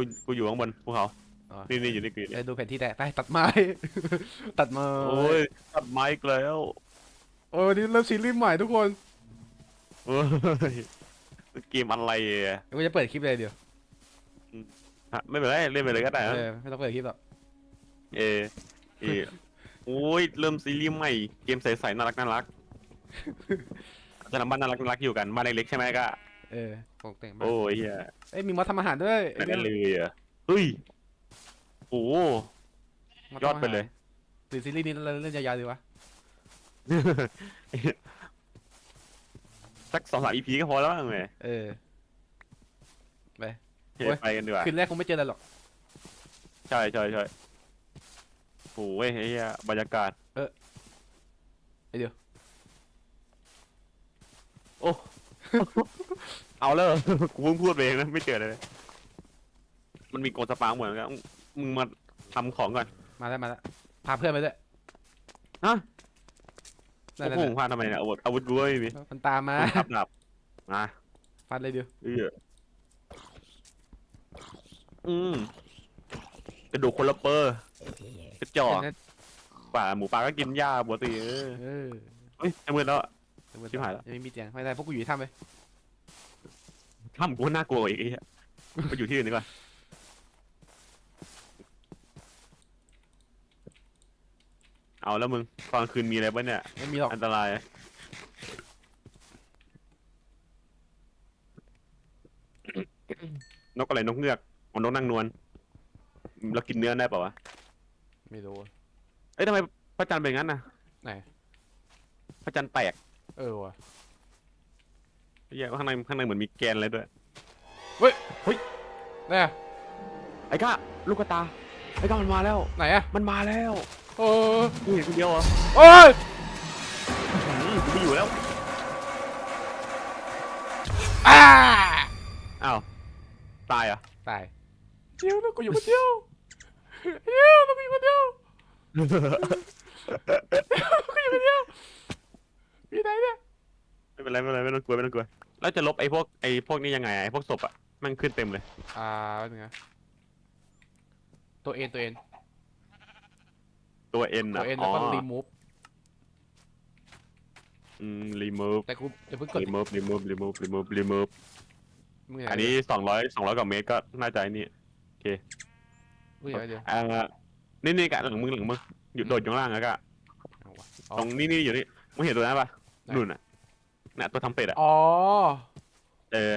กูกูอยู่ข้างบนภูเขาอ๋อ นี่นี่อยู่นี่กูอยู่นี่เดี๋ยวดูแผนที่แตกไปตัดไม้ ตัดไม้โอ้ยตัดไม้อีกแล้วโอ้ยนี่เริ่มซีรีส์ใหม่ทุกคนโอ้ยเกมอะไรอะเดี๋ยวกูจะเปิดคลิปเลยเดี๋ยวฮะไม่เป็นไรเล่นไปเลยก็ได้นะเออไม่ต้องเปิดคลิปหรอกเออเออโอ้ยเริ่มซีรีส์ใหม่เกมใสๆน่ารักน่ารักจะทำบ้านน่ารักน่ารักอยู่กันบ้านเล็กๆใช่ไหมก็ เออของแต่งบ้านโอ้ยเฮียเอ้ยมีมอสทำอาหารด้วยไอ้นั่นเรื่องเลยอะเฮ้ยโอ้โหมสยอดทำาไปหารเลย หรือซีรีส์นี้เราเล่นยาวๆดีวะสักสองสามอีพีก็พอแล้วมั้งแหมเออเฮ้ยโอ้ย ไปกันดีกว่า คืนแรกคงไม่เจออะไรหรอก ใช่ใช่ใช่โอ้ยเฮียบรรยากาศไอ้เดี๋ยว โอ้ เอาแล้วเหรอกูเพิ่งพูดไปเองนะไม่เจอเลยมันมีโกดสปางเหมือนกันมึงมาทำของก่อนมาแล้วมาแล้วพาเพื่อนไปด้วยฮะนั่โอ้นโหๆพลาดทำไมเนี่ยอาวุธอาวุธกูไม่มีๆมันตามมาขับดับมาฟันเลยเดี๋ยวเอออืมกระดูกคนละเปอร์กระจอกเดี๋ยวนะป่าหมูป่าก็กินหญ้าปกติเออเออเฮ้ยไอ้มือแล้วอะเดี๋วมัน ชิบหายแล้ว ยังไม่มีเตียงไม่ได้พวกกูอยู่ที่ถ้ำไปถ้ำกูน่ากลัวอีกไอ้เหี้ยไปอยู่ที่อื่นดีกว่าเอาแล้วมึงตอนคืนมีอะไรบ้างเนี่ย ไม่มีหรอกอันตรายนกอะไรนกเงือกอ๋อนกนางนวลแล้วกินเนื้อได้เปล่าวะไม่รู้ เอ้ยทำไมพระจันทร์เป็นงั้นน่ะไหน พระจันทร์แตก เออว่ะไอ้เหี้ยข้างในข้างในเหมือนมีแกนอะไรด้วยเนี่ยไอ้ก้าลูกกระตา ไอ้ก้ามันมาแล้ว ไหนอะมันมาแล้วโอ้กูเห็นคนเดียวเหรอโอ้ยหืมกูไม่อยู่แล้วอ้าอ้าว ตายเหรอะ ตายเดี๋ยวนะกูอยู่คนเดียวเดี๋ยวนะกูอยู่คนเดียวกูอยู่คนเดียวอยู่ไหนเนี่ย ไม่ เป็นไรไม่เป็นไรไม่ต้องกลัวไม่ต้องกลัวแล้วจะลบไอ้พวกไอ้พวกนี้ยังไงอะไอ้พวกศพอะมันขึ้นเต็มเลยอ่าเป็นไงตัวเอ็นตัวเอ็นตัวเอ็นตัอะวเอ็นอ๋แล้วอก็รีมูฟอืมรีมูฟแต่กูจะเพิ่งกดรีมูฟรีมูฟรีมูฟรีมูฟรีมูฟมึงไหนอันนี้สองร้อยสองร้อยกว่าเมตรก็น่าจะไอ้นี่มึงไหนเดี๋ยวอ่านี่นี่กะหลังมึงหลังมึงอยู่โดดอยู่ข้างล่างอะกะเอาวะอ๋อตรงนี่นี่อยู่นี่มึงเห็นตัวนั้นปะไหนนู่นอะ น่ะตัวทำเป็ดอะ อ๋อเออ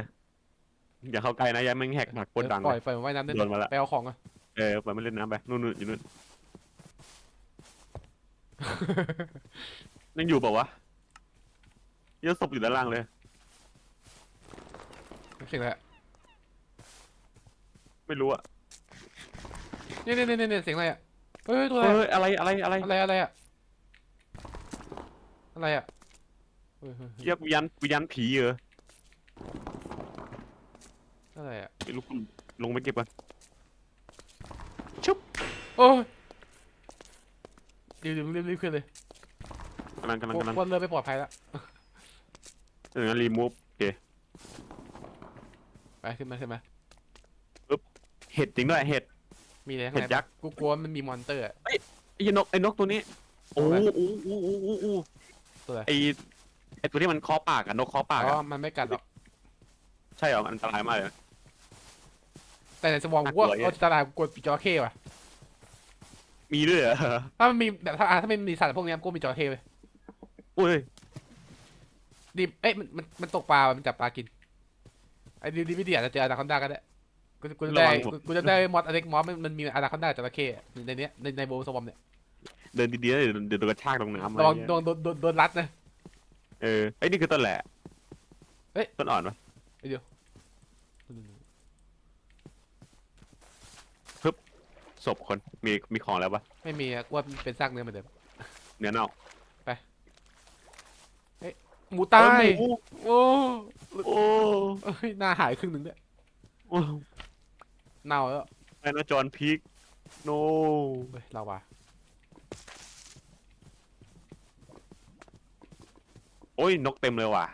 อย่าเข้าใกล้นะอย่ามึงแหกหักโคตรดังปล่เลอยย ปล่อยมันว่ายน้ำเล่นโดนมาละ ไปเอาของอะ เออปล่อยมันเล่นน้ำไป นู่นนู่นอยู่นู่นยังอยู่เปล่าวะเยอะศพอยู่ด้านล่างเลย เสียงอะไรอะไม่รู้อะเนี่ยเนี่ยเนี่ยเนี่ยเสียงอะไรอะเฮ้ยตัวอะไรเฮ้อะยอะไรอะไรอะไร อะไรอะไรอะอะไรอะเฮ้ยเฮ้ยเฮ้ยเรียกวิญญาณวิญญาณผีเหรออะไรอะไม่รู้คุณลงไปเก็บกันโอ้ยเดี๋ยวเดี๋ยวรีบรีบขึ้นเลยกำลังกำลังกำลังวันเรือไม่ปลอดภัยแล้วเออรีมูฟโอเคไปขึ้นมาขึ้นมาเห็ดจริงด้วยเห็ด มีอะไรข้างเห็ในดยักษ์ กูกลัวมันมีมอนเตอร์อะ ไอ้นกไอ้นกตัวนี้ โอ้ตัวอะไรโอ้โอ้โอ้โอ้โอ้ตัวอะไร ไอ้ ไอ้ตัวที่มันเคอปากอะนกเคอปากอ๋ออะมันไม่กัดหรอก ใช่เหรอมันอันตรายมากเลยนะ แต่ในสมองกูว่าน่ากลัวเยอะ เอาตลาดกูกลัวปีจระเข้ว่ะ มีด้วยเหรอถ้ามันมีแบบถ้าอะถ้ามันมีสัตว์พวกเนี้ยกูมีจระเข้ไปโอ้ยดิเอ้ยมันมันมันตกปลาว่ะมันจับปลากินไอ้ดิดิวิดีอาจจะเจออนาคอนดาก็ได้กูกูจะได้กูกูจะได้มอสอเล็กมอสมันมันมีอนาคอนดาจระเข้อะในเนี้ยในในโบว์สวอมเนี่ยเดินดีๆนะเดี๋ยวเดี๋ยวโดนกระชากลงน้ำอะไรระวังเงี้ยโดนโดนโดนโดนรัดนะ เออไอ้ยนี่คือต้นแหละเอ้ย ต้นอ่อนปะศพคนมีมีของแล้วปะไม่มีอะกูว่าเป็นซากเนื้อเหมือนเดิมเนื้อเน่าหมูตายเออหมูโอ้โอ้เอ้ยหน้าหายครึ่งหนึ่งด้วยโอ้เน่าแล้วไอ้นะจอห์นพีกโน เฮ้ยเราว่ะ โอ้ยนกเต็มเลยว่ะ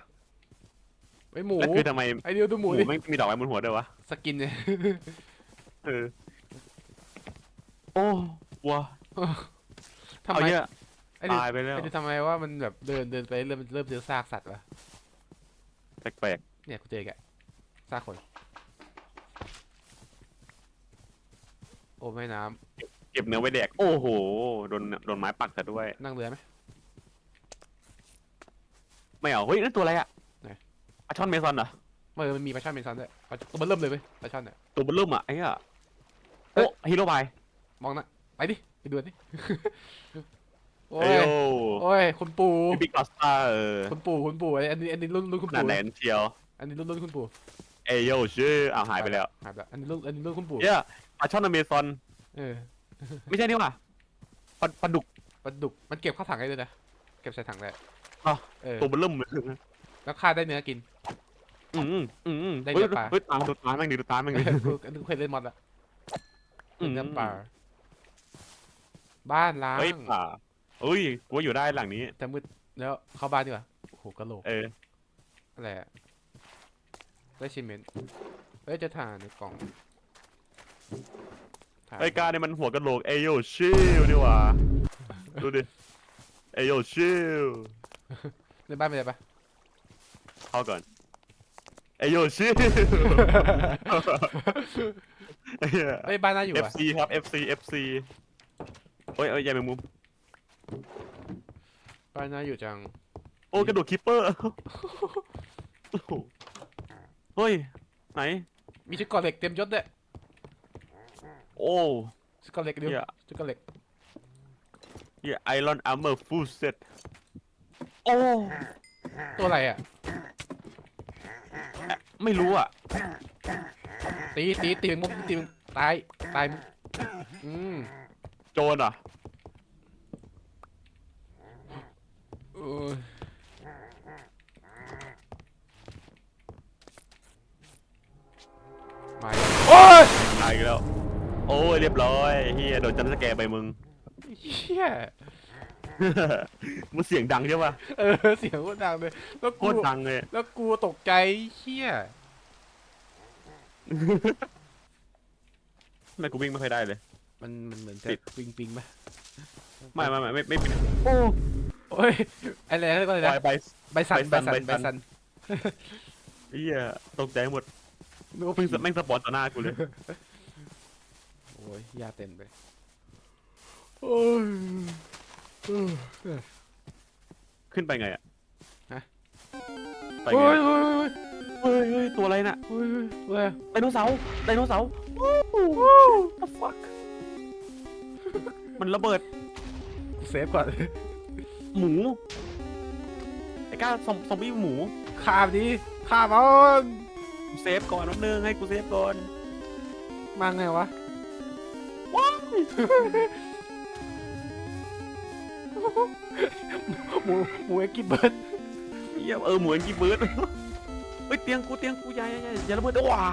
ไอ้ยหมูแล้วคือทำไมไอ้เดียวดูหหมูมูดิไม่มีดอกไม้บนหัวด้วยวะสกินเนี่ย เออโอ้วัวทำเอาไมเยอะไอ้ดิตายไปแล้วไอ้ดิทำไมว่ามันแบบเดินเดินไปเริ่มเริ่มเจอซากสัตว์วะแปลกเนี่ยกูเจอแกะซากคน โอ้แม่น้ๆเก็บเนื้อไว้แดก โอ้โหโดนโดนไม้ปักซะด้วยำนั่งเรือไหม ไม่เอาเฮ้ยนั่นตัวอะไรอะไหนปลาช่อนเมซอนเหรอเมื่อมันมีปลาช่อนเมซอนด้วยปลาตัวมันเริ่มเลยเว้ยปลาช่อนเนี่ย ตัวมันเริ่มอะไอ้เหี้ยเอ้โอ้ย ฮีโร่บายมองนะไปดิไปดูดิ โอ้เอ้ยยโอ้ยคุณปู่บิ๊กออสตาเออคุณปู่คุณปู่ไอ้อันนี้อันนี้รุ่นรุ่นคุณขนาดปู่ไหนเชียวอันนี้รุ่นรุ่นคุณปู่เอยโยชื่ออ้าวหายไปแล้วหายไปแล้วอันนี้รุ่นอันนี้รุ่นคุณปู่เหี้ยปลาช่อนอเมซอนเออไม่ใช่นี่หว่าปลาปลาดุกปลาดุกมันเก็บเข้าถังได้ด้วยนะเก็บใส่ถังได้ อ๋อเออตัวมันเริ่มเลยแล้วฆ่าได้เนื้อกิน อืมอืมอืมได้เฮ้ยเนื้อปลา เฮ้ยตามดูตามแม่งดิดูตามแม่งดิกูอันนี้กูเคยเล่นมอดละอืมเนื้อปลาบ้านล้างเฮ้ยป่าเฮ้ยกูว่าอยู่ได้หลังนี้ แต่มืดแล้วเข้าบ้านดีกว่าโอ้โหกระโหลกเออ อะไรอะได้ชิมเมนต์เฮ้ยจะถ่านในกล่องถ่านไอ้กาเนี่ยมันหัวกะโหลกเอยโยชิลดีกว่า ดูดิ เอยโยชิล ในบ้านเป็นไรปะเข้าก่อนเอยโยชิลเหี้ยเฮ้ยบ้านน่าอยู่อะ FC ครับ FC FC โอ้ยเอ้ยใหญ่แมงมุมบ้านน่าอยู่จัง โอ้ยกระโดดคิปเปอร์โอ้โหเฮ้ย ไหน มีชุดเกอเหล็กเต็มยศด้วยโอ้ชุดเกอเหล็กเดียวเหี้ยชุดเกอเหล็ก เหี้ยไอรอนอาร์เมอร์ฟูลเซ็ตโอ้ตัวอะไรอะไม่รู้อะ ตีตีตีมึงตีมึงตายตายมึงอืมโจรอะเออมาอีกโอ้ยตายอีกแล้ว โอ้ยเรียบร้อยเฮียโดนจันทสแกร์ไปมึง เฮีย มันเสียงดังใช่ป่ะเออเสียงโคตรดังเลยแล้วโคกูตรดังเลย แล้วกูตกใจเฮียทำไมกูวิ่งไม่ค่อยได้เลย มันมันเหมือนจะติด ปิงปิงปะไม่ไม่ไม่ไม่ไม่ไม่โอ้โอ้ยอะไรนะก็เลยปล่นะอยไป ใบสันใบใบสั่สันนใบใบสั่สัน นเฮียตกใจหมดนึกว่าแม่งผีแม่งสปอนต่อหน้ากูเลยโอ้ยยาเต็มไปโอ้ยเออ ขึ้นไปไงอะฮะ ไปโอ้ไงยโอ้ยโอ้ยเฮ้ยเฮ้ยตัวอะไรน่ะโอ้ยโอ้ยไดโนเสาร์ไดโนเสาร์ the fuck มันระเบิดเซฟก่อน หมูไอ้ก้าซอมซอมบี้หมูข้ามดิข้ามเอากูเซฟก่อนนิดนึงให้กูเซฟก่อนมาไงวะห มูหมูเอ็กกี้เบิร์ดเหี้ยเออหมูเอ็นกี้เบิร์ดเฮ้ยเตียงกูเตียงกูอย่าอย่าอย่าอย่าระเบิดว้า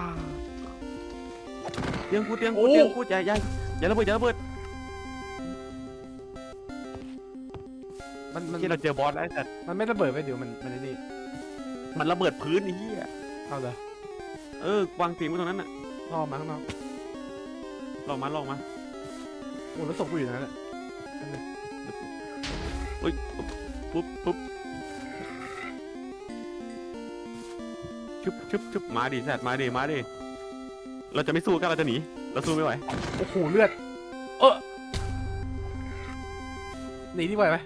เตียงกูเตียงกูเตียงกูอย่าอย่าอย่าระเบิดอย่าระเบิดมันมันที่เราเจอบอสแล้วไอ้สัตว์มันไม่ระเบิดไปเดี๋ยวมันมันไอ้นี่มันระเบิดพื้นไอ้เหี้ยเอาเลยเออวางเตียงไว้ตรงนั้นน่ะล่อมาข้างนอกลองมาลองมาโอ้แล้วศพกูอยู่นั่นแหละเฮ้ย ปุ๊บปุ๊บชุบชุบชุบมาดิสัตว์มาดิมาดิเราจะไม่สู้กันเราจะหนีเราสู้ไม่ไหวโอ้โหเลือดเออหนีดีกว่าไหม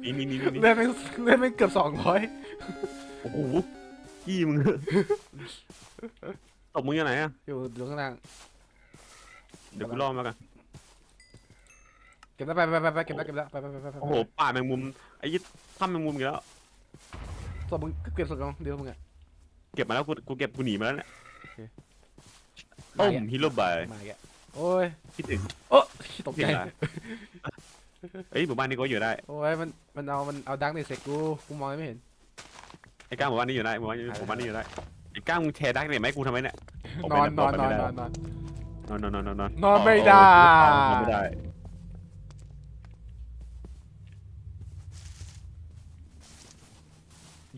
หนีหนีหนีหนีหนีเลือดไม่งเลือดไม่งเกือบสองร้อยโอ้โหยี่มึงตบมึงยังไหนอะอยู่อยู่ข้างล่างเดี๋ยวกูล่อมากัน เก็บแล้วไปไปไปไปเก็บแล้วเก็บแล้วไปไปไปไปไปโอ้โหป่าแมงมุมไอ้ยี่ถ้ำแมงมุมอีกแล้ว ศพมึงเก็บศพลงเดี๋ยวมึงอะเก็บมาแล้วกูกูเก็บกูหนีมาแล้วเนี่ยมาต้อีมกฮีโร่บายมาอีกอะโอ้ยคิดถึงโอ้ตกคิดใจถึงอะไรเอ้ยหมู่บ้านนี้ก็อยู่ได้ โอ้ยมันมันเอามันเอาดังในเสกกูกูมองไม่เห็นไอ้ก้าหมู่บ้านนี้อยู่ได้หมู่บ้านนี้หมู่บ้านนี้อยู่ได้ไอ้ก้ามึงแชร์ดักเนี่ยไหมาให้กูทำไมเนี่ยนอนนอนนอนไม่นได้อนนอนนอนนอนนอนนอนนอนนอนไม่ได้นอนไม่ได้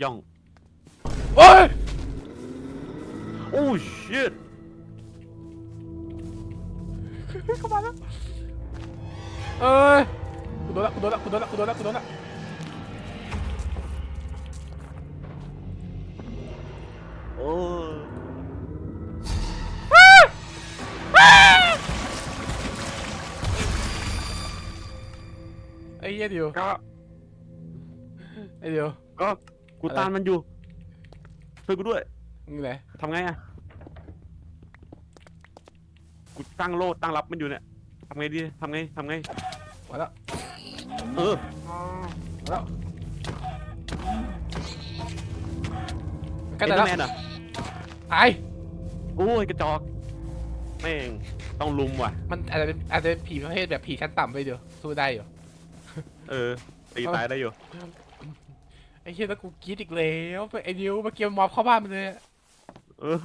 ย่อง โอ้ย โอ้ชิตเข้ามาแล้ว เอ้ยกูโดนละกูโดนละกูโดนละกูโดนละกูโดนละโอ้ไอ้เหี้ยเดียวก็ไอ้เดียวก็ กูตามมันอยู่ช่วยกูด้วยนี่ไหนทำไงอะกูตั้งโลดตั้งรับมันอยู่เนี่ยทำไงดีทำไงทำไงมาแล้วเออมาแล้วเอ็กันนแต่เดอละร์แมนเหรอตายโอ้ยกระจอกแม่งต้องลุมว่ะ มันอาจจะเป็นอาจจะเป็นผีประเภทแบบผีชั้นต่ำไปเดียวสู้ได้อยู่เออตีตายได้อยู่ไอ้เหี้ยแล้วกูกรีดอีกแล้วไอ้เดียวเมื่อกี้มันมอบเข้าบ้านมันเลยอะเออ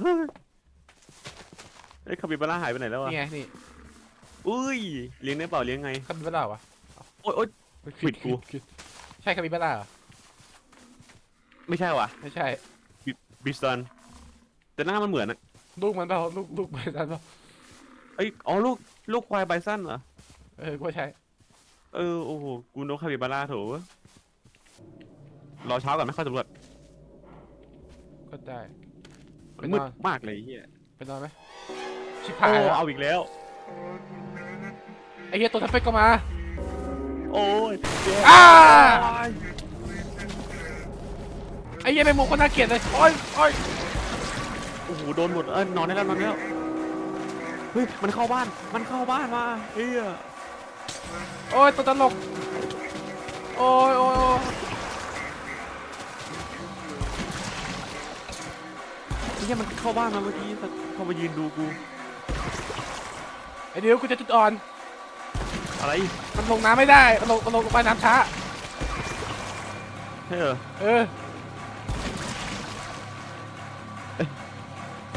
ไอ้ยคาบิบาร่าหายไปไหนแล้วอะนี่ไงนี่อุ้ยเลี้ยงได้เปล่าเลี้ยงไงคาบิบาร่าวะโอ๊ยโอ๊ย ปิดกู ใช่คาบิบาร่าเหรอไม่ใช่ว่ะไม่ใช่บิสตันแต่หน้ามันเหมือนอะลูกมันเปล่าลูกลูกมันนั่นเปล่าเอ้ยอ๋อลูกลูกควายไบซันเหรอเออกูว่าใช่เออโอ้โหกูนกคาบิบาร่าโถ รอเช้าก่อนไม่ค่อยสำรวจก็ได้ไปมันนอนมืดมากเลยไอ้เฮียไปนอนไหมชิบโอ้หายแล้วเอาอีกแล้ว ไอ้เหี้ยตัวทัพเป็กก็มา โอ้ยเจ๊อ้า ไอ้เหี้ยแมงมุมก็น่าเกลียดเลยโอ้ยโอ้ยโอ้โหโดนหมดเออนอนได้แล้วนอนได้แล้วเฮ้ยมันเข้าบ้านมันเข้าบ้านมาเฮียโอ้ยตัวตลกโอ้ยโอ้ยโอ้ย เฮียมันเข้าบ้านมาเมื่อกี้สัตว์เข้ามายืนดูกู ไอ้เดี๋ยวกูจะจุดอ่อน อะไรมันลงน้ำไม่ได้ มันลงมันลงไปน้ำช้า ใช่เหรอเออ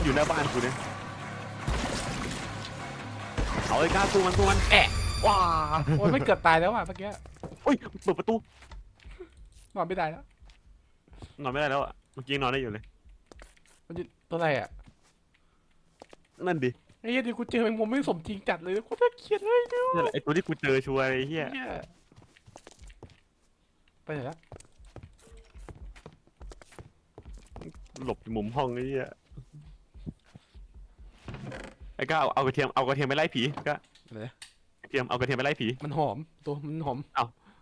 อยู่หน้าบ้านกูเนี่ยเอาไอ้กล้าสู้มันสู้มันแอะว้าโอ้ยไม่เกือบตายแล้วอะเมื่อกี้โอ้ยเปิดประตูนอนไม่ได้แล้ว นอนไม่ได้แล้วอะเมื่อกี้ยังนอนได้อยู่เลยมันอยู่ ตัวอะไรอะนั่นดิไอ้เหี้ยเดี๋ยวกูเจอแมงมุมไม่สมจริงจัดเลยโคตรน่าเกลียดเลยเดี๋ยวนั่นแหละไอ้ตัวที่กูเจอชัวร์ไอ้เหี้ยเหี้ยไปไหนละหลบอยู่มุมห้องไอ้เหี้ยไอ้ก้าเอาเอากระเทียมเอากระเทียมไปไล่ผีก็ไหนนะกระเทียมเอากระเทียมไปไล่ผีมันหอมตัวมันหอม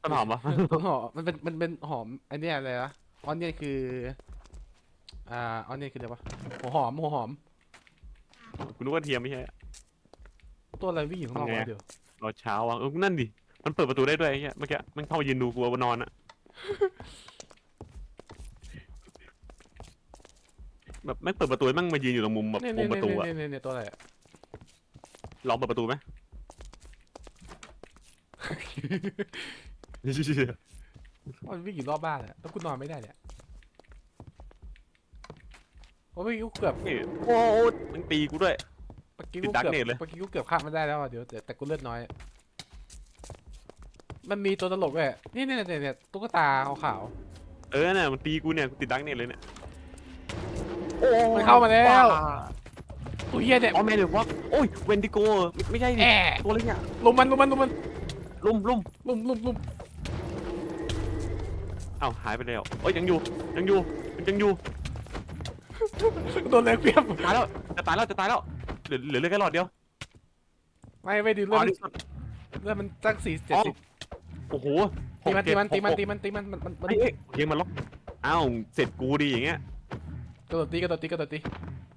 ต้นหอมปะต้นหอมมันเป็นมันเป็นหอมอันเนี้ยอะไรวะออนเนียนคือ อ่าออนเนียนคืออะไรวะหัวหอมหัวหอม กูนึกว่าเทียมไม่ใช่ ตัวอะไรวิ่งอยู่ข้างนอกทำไงวะเดี๋ยวรอเช้าอะเออนั่นดิ มันเปิดประตูได้ด้วยไอ้เหี้ยเมื่อกี้มันเข้ามายืนดูกูว่านอนอะแบบไม่งเปิดประตูแมั่งมายืนอยู่ตรงมุมแบบเนี่ยมุเนี่ยมประตูอะเนี่ยเนี่ยเนี่ยตัวอะไรอะ ลองเปิดประตูไหม มันวิ่งอยู่รอบบ้านอะแล้วกูนอนไม่ได้เนี่ย โอ้ยกูเกือบนี่โอ้โหมันตีกูด้วย เมื่อกี้ติกูด Dark เกือบ Knight เลย เมื่อกี้กูเกือบข้ามมันได้แล้วอะเดี๋ยวแต่แต่กูเลือดน้อย มันมีตัวตลกด้วยนี่เนี่ยเนี่ยเนี่ยตุ๊กตาขาวเออเนี่ยมันตีกูเนี่ยกูติดดักเนี่ยเลยเนี่ยมันเข้ามาแล้วๆตัวเฮียเนี่ยอ๋อแมนเดี๋ยวว่าโอ้ยเวนติโกไม่ใช่ดิแอะตัวอะไรเนี่ยลุมมันลุมมันลุมมันลุ่มลุ่มลุมลุมลุมเอ้าหายไปแล้วโอ้ยยังอยู่ยังอยู่ยังอยู่ โดนแรงเปรียบตายแล้วจะตายแล้วจะตายแล้วเหลือเหลือเลือดแค่หลอดเดียวไม่ไม่ดีอ๋เลืออดนี่เลือดมันตั้งสี่เจ็ดอ๋อสิบโอ้โหตีมันตีมันหกตีมันเจ็ดตีมันตีมันมันมันมันเอ้ยเอ้ยยิงมันล็อกอ้าวเสร็จกูดีอย่างเงี้ยกระโดดตีกระโดดตีกระโดดตี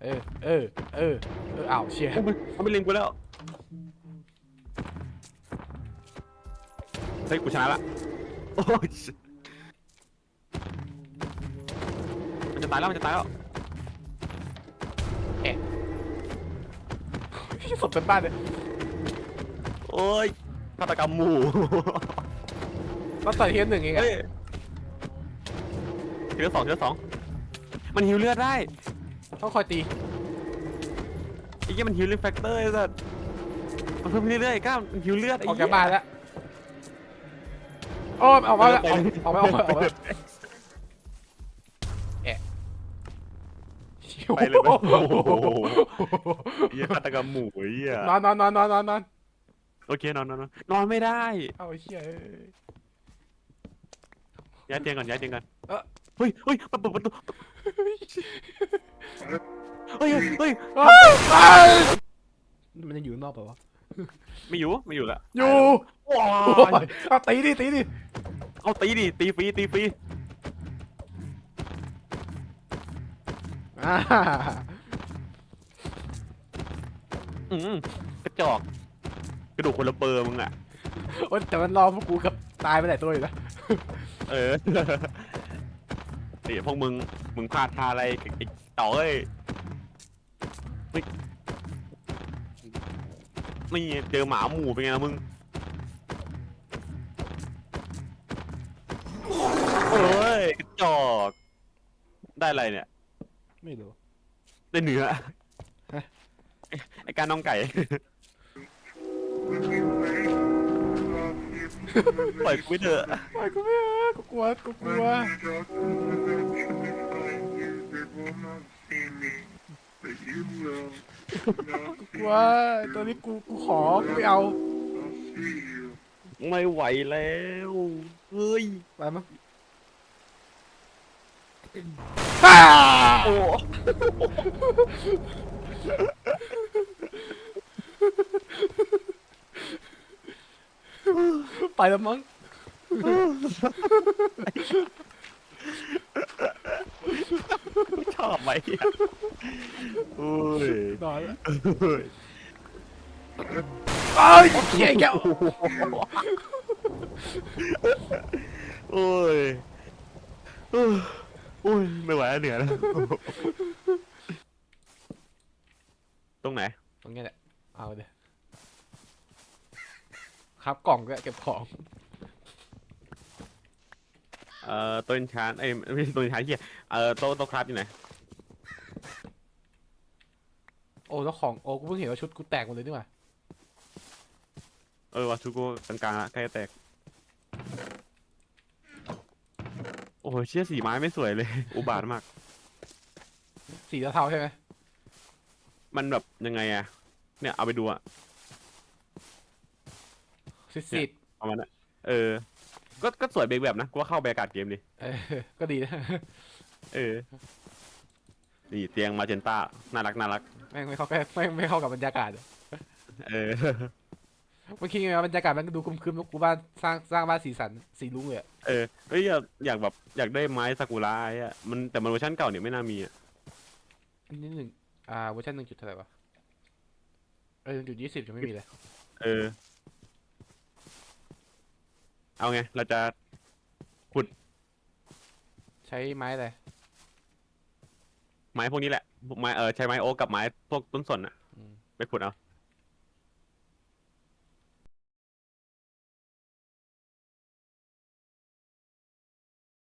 เออเออเออเอออ้าวเชียร์โอ้ยมันไม่เล็งกูแล้วเฮ้ยกูชนะละโอ้ยมันจะตายแล้วมันจะตายแล้ว ศพเป็นบ้านเลยโอ้ยฆาตกรรมหมู่ก็ต่อยเทียนหนึ่งเองอะเฮ้ยทีละสองทีละสองมันฮิวเลือดได้ต้องคอยตีไอ้เหี้ยมันฮิวเลือดแฟกเตอร์ไอ้สัสมันเพิ่มขึ้นเรื่อยๆกล้ามมันฮิวเลือดไอ้ออกเหี้จายกบ้านแล้วโอ้ออกมาแล้วออกออกมาออกมาออกมา ไปเลยไหมโอ้โหไอ้เหี้ยฆาตกรรมหมู่ไอ้เหี้ยนอนนอนนอนนอนนอนนอนโอเคนอนนอนนอนนอนไม่ได้เอาไอ้เหี้ยเอ้ยย้ายเตียงก่อนย้ายเตียงก่อนเอ้อเฮ้ยเฮ้ยเปิดประตูเฮ้ยเฮ้ยเฮ้ยอ้าวอ้าวมันยังอยู่ข้างนอกเปล่าวะไม่อยู่ไม่อยู่ละอยู่ว้าโอ้วยเอาตีดิตีดิเอาตีดิตีฟรีตีฟรี อ่าอืมกระจอก กระดูกคนละเบอร์มึงอะ โอ้ยแต่มันรอพวกกูกับตายไปหลายตัวอยู่นะเออเดี๋ยวพวกมึง มึงพลาดท่าอะไรไอ้ต่อเอ้ยเฮ้ยนี่เจอหมาหมู่เป็นไงล่ะมึงเอ้ยกระจอก ได้อะไรเนี่ย ไม่รู้ ได้เนื้อฮะ ไอ้ไอ้การน้องไก่ ปล่อยกูไปเถอะโอ้ยกูไม่เอากูกลัวกูกลัว กูกลัวตัวนี้กูกูขอกูไม่เอา ไม่ไหวแล้ว เฮ้ย ไปมั้งอ้า โอ้ไปแล้วมั้งชอบไหมโอ้ยนอนแล้วเฮ้ยเอ้ยเหี้ยแก้วโอ้ยโอ้ยไม่ไหวแล้วเหนื่อยแล้ว ตรงไหน ตรงเนี้ยแหละ เอาเดี๋ยวครับกล่องด้วยเก็บของเอ่อต้นชานเอ้ยไม่ใช่ต้นชานเฮียเอ่อโต๊ะโต๊ะครับอยู่ไหนโอ้แล้วของโอ้กูเพิ่งเห็นว่าชุดกูแตกหมดเลยนี่หว่าเออวัตถุกูกลางๆละใกล้จะแตก โอ้โหเชี่ยสีไม้ไม่สวยเลย อุบาทมาก สีเทาๆใช่ไหมมันแบบยังไงอะเนี่ยเอาไปดูอะซีดซีดประมาณนั้นเออ ก็ก็สวยเบกแบบนะกูว่าเข้าบรรยากาศเกมดิเออก็ดีนะ เออ นี่เตียงมาเจนต้าน่ารักน่ารัก แม่งไม่เข้าแค่ไม่งไม่เข้ากับบรรยากาศอะเออ เมื่อกี้ไงบรรยากาศมันก็ดูครึมๆแล้วกูบ้านสร้างสร้างบ้านสีสันสีลุ้งเลยอะเออเฮ้ยอยากอยากแบบอยากได้ไม้ซากุระไอ้อะมันแต่มันเวอร์ชันเก่าเนี่ยไม่น่ามีอะนี่หนึ่งอ่าเวอร์ชันหนึ่งจุดเท่าไหร่วะเออหนึ่งจุดยี่สิบยังไม่มีเลยเออ เอาไง เราจะใช้ไม้อะไรไม้พวกนี้แหละไม้เออใช้ไม้โอ๊กกับไม้พวกต้นสนอะอืมไปขุดเอา